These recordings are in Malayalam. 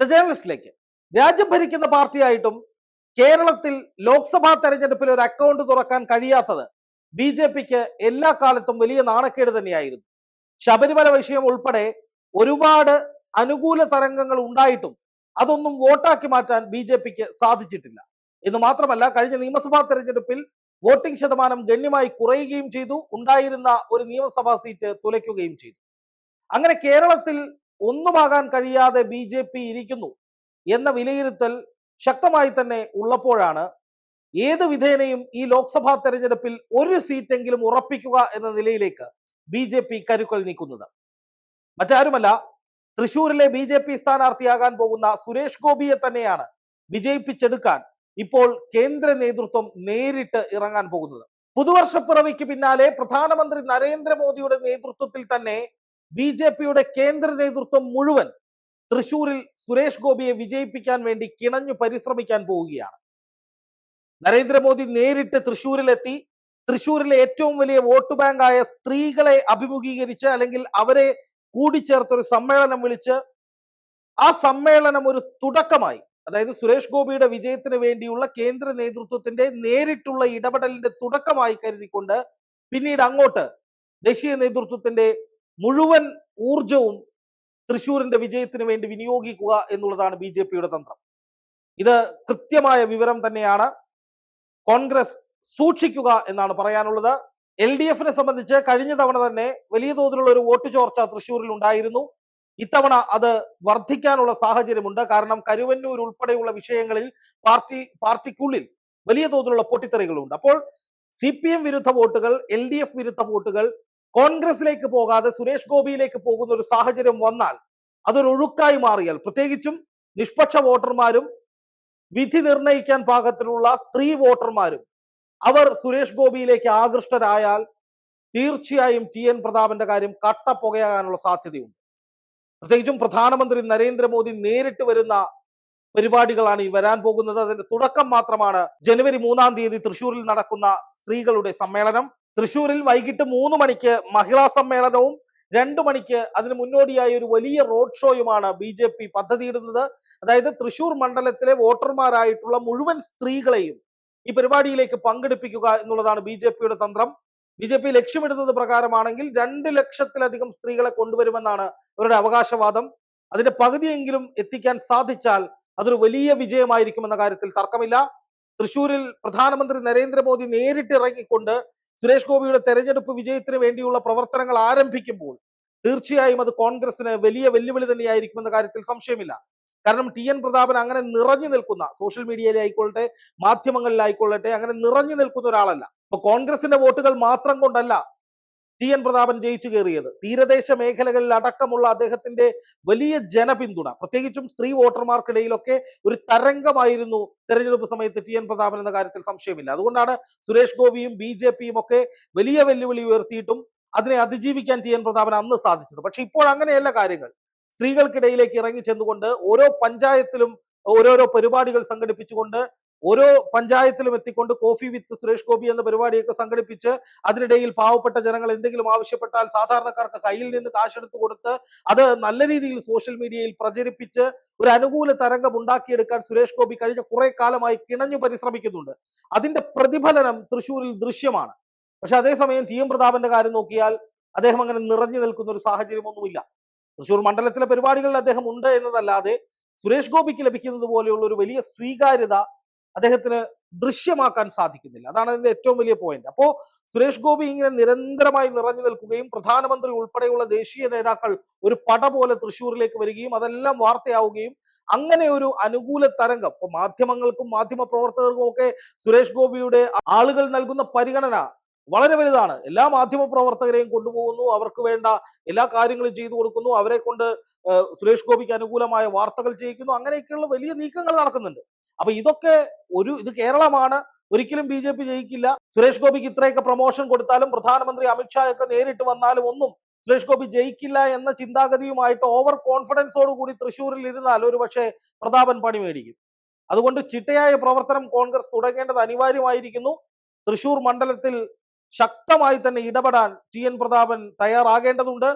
ദ ജേർണലിസ്റ്റിലേക്ക് രാജ്യം ഭരിക്കുന്ന പാർട്ടിയായിട്ടും കേരളത്തിൽ ലോക്സഭാ തെരഞ്ഞെടുപ്പിൽ ഒരു അക്കൗണ്ട് തുറക്കാൻ കഴിയാത്തത് ബി ജെ പിക്ക് എല്ലാ കാലത്തും വലിയ നാണക്കേട് തന്നെയായിരുന്നു. ശബരിമല വിഷയം ഉൾപ്പെടെ ഒരുപാട് അനുകൂല തരംഗങ്ങൾ ഉണ്ടായിട്ടും അതൊന്നും വോട്ടാക്കി മാറ്റാൻ ബി ജെ പിക്ക് സാധിച്ചിട്ടില്ല. എന്ന് മാത്രമല്ല കഴിഞ്ഞ നിയമസഭാ തെരഞ്ഞെടുപ്പിൽ വോട്ടിംഗ് ശതമാനം ഗണ്യമായി കുറയുകയും ചെയ്തു ഉണ്ടായിരുന്ന ഒരു നിയമസഭാ സീറ്റ് തുലയ്ക്കുകയും ചെയ്തു. അങ്ങനെ കേരളത്തിൽ ഒന്നുമാകാൻ കഴിയാതെ ബി ജെ പി ഇരിക്കുന്നു എന്ന വിലയിരുത്തൽ ശക്തമായി തന്നെ ഉള്ളപ്പോഴാണ് ഏത് വിധേനയും ഈ ലോക്സഭാ തെരഞ്ഞെടുപ്പിൽ ഒരു സീറ്റെങ്കിലും ഉറപ്പിക്കുക എന്ന നിലയിലേക്ക് ബി ജെ പി കരുക്കൾ നീക്കുന്നത്. മറ്റാരുമല്ല തൃശൂരിലെ ബി ജെ പി സ്ഥാനാർത്ഥിയാകാൻ പോകുന്ന സുരേഷ് ഗോപിയെ തന്നെയാണ് വിജയിപ്പിച്ചെടുക്കാൻ ഇപ്പോൾ കേന്ദ്ര നേതൃത്വം നേരിട്ട് ഇറങ്ങാൻ പോകുന്നത്. പുതുവർഷപ്പിറവിക്ക് പിന്നാലെ പ്രധാനമന്ത്രി നരേന്ദ്രമോദിയുടെ നേതൃത്വത്തിൽ തന്നെ ബി ജെ പിയുടെ കേന്ദ്ര നേതൃത്വം മുഴുവൻ തൃശൂരിൽ സുരേഷ് ഗോപിയെ വിജയിപ്പിക്കാൻ വേണ്ടി കിണഞ്ഞു പരിശ്രമിക്കാൻ പോവുകയാണ്. നരേന്ദ്രമോദി നേരിട്ട് തൃശൂരിലെത്തി. തൃശൂരിലെ ഏറ്റവും വലിയ വോട്ട് ബാങ്കായ സ്ത്രീകളെ അഭിമുഖീകരിച്ച് അല്ലെങ്കിൽ അവരെ കൂടിച്ചേർത്ത് ഒരു സമ്മേളനം വിളിച്ച് ആ സമ്മേളനം ഒരു തുടക്കമായി. അതായത് സുരേഷ് ഗോപിയുടെ വിജയത്തിന് വേണ്ടിയുള്ള കേന്ദ്ര നേതൃത്വത്തിന്റെ നേരിട്ടുള്ള ഇടപെടലിന്റെ തുടക്കമായി കരുതിക്കൊണ്ട് പിന്നീട് അങ്ങോട്ട് ദേശീയ നേതൃത്വത്തിന്റെ മുഴുവൻ ഊർജവും തൃശൂരിന്റെ വിജയത്തിന് വേണ്ടി വിനിയോഗിക്കുക എന്നുള്ളതാണ് ബി ജെ പിയുടെ തന്ത്രം. ഇത് കൃത്യമായ വിവരം തന്നെയാണ്. കോൺഗ്രസ് സൂക്ഷിക്കുക എന്നാണ് പറയാനുള്ളത്. എൽ ഡി എഫിനെ സംബന്ധിച്ച് കഴിഞ്ഞ തവണ തന്നെ വലിയ തോതിലുള്ള ഒരു വോട്ട് ചോർച്ച തൃശൂരിൽ ഉണ്ടായിരുന്നു. ഇത്തവണ അത് വർദ്ധിക്കാനുള്ള സാഹചര്യമുണ്ട്. കാരണം കരുവന്നൂർ ഉൾപ്പെടെയുള്ള വിഷയങ്ങളിൽ പാർട്ടി പാർട്ടിക്കുള്ളിൽ വലിയ തോതിലുള്ള പൊട്ടിത്തെറികളുണ്ട്. അപ്പോൾ സി പി എം വിരുദ്ധ വോട്ടുകൾ എൽ ഡി എഫ് വിരുദ്ധ വോട്ടുകൾ കോൺഗ്രസിലേക്ക് പോകാതെ സുരേഷ് ഗോപിയിലേക്ക് പോകുന്ന ഒരു സാഹചര്യം വന്നാൽ അതൊരു ഒഴുക്കായി മാറിയാൽ പ്രത്യേകിച്ചും നിഷ്പക്ഷ വോട്ടർമാരും വിധി നിർണയിക്കാൻ പാകത്തിലുള്ള സ്ത്രീ വോട്ടർമാരും അവർ സുരേഷ് ഗോപിയിലേക്ക് ആകൃഷ്ടരായാൽ തീർച്ചയായും ടി എൻ പ്രതാപന്റെ കാര്യം കട്ട പുകയാകാനുള്ള സാധ്യതയുണ്ട്. പ്രത്യേകിച്ചും പ്രധാനമന്ത്രി നരേന്ദ്രമോദി നേരിട്ട് വരുന്ന പരിപാടികളാണ് ഈ വരാൻ പോകുന്നത്. അതിന്റെ തുടക്കം മാത്രമാണ് ജനുവരി മൂന്നാം തീയതി തൃശൂരിൽ നടക്കുന്ന സ്ത്രീകളുടെ സമ്മേളനം. തൃശൂരിൽ വൈകിട്ട് മൂന്ന് മണിക്ക് മഹിളാ സമ്മേളനവും രണ്ടു മണിക്ക് അതിന് മുന്നോടിയായി ഒരു വലിയ റോഡ് ഷോയുമാണ് ബി ജെ പി പദ്ധതിയിടുന്നത്. അതായത് തൃശൂർ മണ്ഡലത്തിലെ വോട്ടർമാരായിട്ടുള്ള മുഴുവൻ സ്ത്രീകളെയും ഈ പരിപാടിയിലേക്ക് പങ്കെടുപ്പിക്കുക എന്നുള്ളതാണ് ബി ജെ പിയുടെ തന്ത്രം. ബി ജെ പി ലക്ഷ്യമിടുന്നത് പ്രകാരമാണെങ്കിൽ രണ്ട് ലക്ഷത്തിലധികം സ്ത്രീകളെ കൊണ്ടുവരുമെന്നാണ് അവരുടെ അവകാശവാദം. അതിന്റെ പകുതിയെങ്കിലും എത്തിക്കാൻ സാധിച്ചാൽ അതൊരു വലിയ വിജയമായിരിക്കുമെന്ന കാര്യത്തിൽ തർക്കമില്ല. തൃശൂരിൽ പ്രധാനമന്ത്രി നരേന്ദ്രമോദി നേരിട്ട് ഇറങ്ങിക്കൊണ്ട് സുരേഷ് ഗോപിയുടെ തെരഞ്ഞെടുപ്പ് വിജയത്തിന് വേണ്ടിയുള്ള പ്രവർത്തനങ്ങൾ ആരംഭിക്കുമ്പോൾ തീർച്ചയായും അത് കോൺഗ്രസിന് വലിയ വെല്ലുവിളി തന്നെയായിരിക്കുമെന്ന കാര്യത്തിൽ സംശയമില്ല. കാരണം ടി എൻ പ്രതാപൻ അങ്ങനെ നിറഞ്ഞു നിൽക്കുന്ന സോഷ്യൽ മീഡിയയിലായിക്കൊള്ളട്ടെ മാധ്യമങ്ങളിലായിക്കൊള്ളട്ടെ അങ്ങനെ നിറഞ്ഞു നിൽക്കുന്ന ഒരാളല്ല. ഇപ്പൊ കോൺഗ്രസിന്റെ വോട്ടുകൾ മാത്രം കൊണ്ടല്ല ടി എൻ പ്രതാപൻ ജയിച്ചു കയറിയത്. തീരദേശ മേഖലകളിൽ അടക്കമുള്ള അദ്ദേഹത്തിന്റെ വലിയ ജനപിന്തുണ പ്രത്യേകിച്ചും സ്ത്രീ വോട്ടർമാർക്കിടയിലൊക്കെ ഒരു തരംഗമായിരുന്നു തെരഞ്ഞെടുപ്പ് സമയത്ത് ടി എൻ പ്രതാപൻ എന്ന കാര്യത്തിൽ സംശയമില്ല. അതുകൊണ്ടാണ് സുരേഷ് ഗോപിയും ബി ജെ പിയും ഒക്കെ വലിയ വെല്ലുവിളി ഉയർത്തിയിട്ടും അതിനെ അതിജീവിക്കാൻ ടി എൻ പ്രതാപൻ അന്ന് സാധിച്ചത്. പക്ഷെ ഇപ്പോൾ അങ്ങനെയല്ല കാര്യങ്ങൾ. സ്ത്രീകൾക്കിടയിലേക്ക് ഇറങ്ങി ചെന്നുകൊണ്ട് ഓരോ പഞ്ചായത്തിലും ഓരോരോ പരിപാടികൾ സംഘടിപ്പിച്ചുകൊണ്ട് ഓരോ പഞ്ചായത്തിലും എത്തിക്കൊണ്ട് കോഫി വിത്ത് സുരേഷ് ഗോപി എന്ന പരിപാടിയൊക്കെ സംഘടിപ്പിച്ച് അതിനിടയിൽ പാവപ്പെട്ട ജനങ്ങൾ എന്തെങ്കിലും ആവശ്യപ്പെട്ടാൽ സാധാരണക്കാർക്ക് കയ്യിൽ നിന്ന് കാശെടുത്ത് കൊടുത്ത് അത് നല്ല രീതിയിൽ സോഷ്യൽ മീഡിയയിൽ പ്രചരിപ്പിച്ച് ഒരു അനുകൂല തരംഗം ഉണ്ടാക്കിയെടുക്കാൻ സുരേഷ് ഗോപി കഴിഞ്ഞ കുറെ കാലമായി കിണഞ്ഞു പരിശ്രമിക്കുന്നുണ്ട്. അതിന്റെ പ്രതിഫലനം തൃശ്ശൂരിൽ ദൃശ്യമാണ്. പക്ഷെ അതേസമയം ടി എം പ്രതാപന്റെ കാര്യം നോക്കിയാൽ അദ്ദേഹം അങ്ങനെ നിറഞ്ഞു നിൽക്കുന്ന ഒരു സാഹചര്യമൊന്നുമില്ല. തൃശ്ശൂർ മണ്ഡലത്തിലെ പരിപാടികളിൽ അദ്ദേഹം ഉണ്ട് എന്നതല്ലാതെ സുരേഷ് ഗോപിക്ക് ലഭിക്കുന്നത് പോലെയുള്ള ഒരു വലിയ സ്വീകാര്യത അദ്ദേഹത്തിന് ദൃശ്യമാക്കാൻ സാധിക്കുന്നില്ല. അതാണ് അതിന്റെ ഏറ്റവും വലിയ പോയിന്റ് അപ്പോ സുരേഷ് ഗോപി ഇങ്ങനെ നിരന്തരമായി നിറഞ്ഞു നിൽക്കുകയും പ്രധാനമന്ത്രി ഉൾപ്പെടെയുള്ള ദേശീയ നേതാക്കൾ ഒരു പട പോലെ തൃശ്ശൂരിലേക്ക് വരികയും അതെല്ലാം വാർത്തയാവുകയും അങ്ങനെ ഒരു അനുകൂല തരംഗം. ഇപ്പൊ മാധ്യമങ്ങൾക്കും മാധ്യമ പ്രവർത്തകർക്കും ഒക്കെ സുരേഷ് ഗോപിയുടെ ആളുകൾ നൽകുന്ന പരിഗണന വളരെ വലുതാണ്. എല്ലാ മാധ്യമ പ്രവർത്തകരെയും കൊണ്ടുപോകുന്നു. അവർക്ക് വേണ്ട എല്ലാ കാര്യങ്ങളും ചെയ്തു കൊടുക്കുന്നു. അവരെ കൊണ്ട് സുരേഷ് ഗോപിക്ക് അനുകൂലമായ വാർത്തകൾ ചെയ്യിക്കുന്നു. അങ്ങനെയൊക്കെയുള്ള വലിയ നീക്കങ്ങൾ നടക്കുന്നുണ്ട്. അപ്പൊ ഇതൊക്കെ ഒരു ഇത് കേരളമാണ്. ഒരിക്കലും ബി ജെ പി ജയിക്കില്ല. സുരേഷ് ഗോപിക്ക് ഇത്രയൊക്കെ പ്രൊമോഷൻ കൊടുത്താലും പ്രധാനമന്ത്രി അമിത്ഷാ ഒക്കെ നേരിട്ട് വന്നാലും ഒന്നും സുരേഷ് ഗോപി ജയിക്കില്ല എന്ന ചിന്താഗതിയുമായിട്ട് ഓവർ കോൺഫിഡൻസോട് കൂടി തൃശ്ശൂരിൽ ഇരുന്നാൽ ഒരു പക്ഷേ പ്രതാപൻ പണി മേടിക്കും. അതുകൊണ്ട് ചിട്ടയായ പ്രവർത്തനം കോൺഗ്രസ് തുടങ്ങേണ്ടത് അനിവാര്യമായിരിക്കുന്നു. തൃശൂർ മണ്ഡലത്തിൽ ശക്തമായി തന്നെ ഇടപെടാൻ ടി എൻ പ്രതാപൻ തയ്യാറാകേണ്ടതുണ്ട്.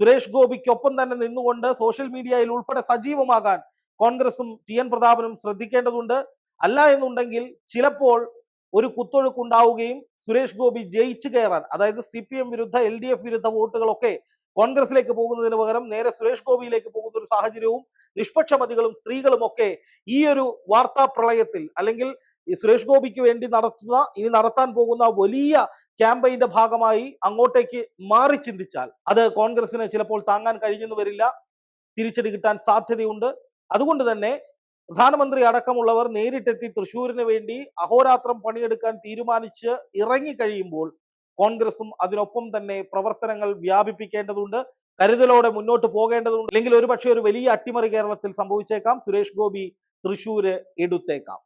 സുരേഷ് ഗോപിക്കൊപ്പം തന്നെ നിന്നുകൊണ്ട് സോഷ്യൽ മീഡിയയിൽ ഉൾപ്പെടെ സജീവമാകാൻ കോൺഗ്രസും ടി എൻ പ്രതാപനും ശ്രദ്ധിക്കേണ്ടതുണ്ട്. അല്ല എന്നുണ്ടെങ്കിൽ ചിലപ്പോൾ ഒരു കുത്തൊഴുക്കുണ്ടാവുകയും സുരേഷ് ഗോപി ജയിച്ചു കയറാൻ അതായത് സി പി എം വിരുദ്ധ എൽ ഡി എഫ് വിരുദ്ധ വോട്ടുകളൊക്കെ കോൺഗ്രസിലേക്ക് പോകുന്നതിന് പകരം നേരെ സുരേഷ് ഗോപിയിലേക്ക് പോകുന്ന ഒരു സാഹചര്യവും നിഷ്പക്ഷമതികളും സ്ത്രീകളും ഒക്കെ ഈ ഒരു വാർത്താ പ്രളയത്തിൽ അല്ലെങ്കിൽ ഈ സുരേഷ് ഗോപിക്ക് വേണ്ടി നടത്തുന്ന ഇനി നടത്താൻ പോകുന്ന വലിയ ക്യാമ്പയിന്റെ ഭാഗമായി അങ്ങോട്ടേക്ക് മാറി ചിന്തിച്ചാൽ അത് കോൺഗ്രസിന് ചിലപ്പോൾ താങ്ങാൻ കഴിഞ്ഞെന്ന് വരില്ല. തിരിച്ചടി കിട്ടാൻ സാധ്യതയുണ്ട്. അതുകൊണ്ട് തന്നെ പ്രധാനമന്ത്രി അടക്കമുള്ളവർ നേരിട്ടെത്തി തൃശ്ശൂരിന് വേണ്ടി അഹോരാത്രം പണിയെടുക്കാൻ തീരുമാനിച്ച് ഇറങ്ങിക്കഴിയുമ്പോൾ കോൺഗ്രസും അതിനൊപ്പം തന്നെ പ്രവർത്തനങ്ങൾ വ്യാപിപ്പിക്കേണ്ടതുണ്ട് കരുതലോടെ മുന്നോട്ട് പോകേണ്ടതുണ്ട്. അല്ലെങ്കിൽ ഒരുപക്ഷെ ഒരു വലിയ അട്ടിമറി കേരളത്തിൽ സംഭവിച്ചേക്കാം. സുരേഷ് ഗോപി തൃശ്ശൂര് എടുത്തേക്കാം.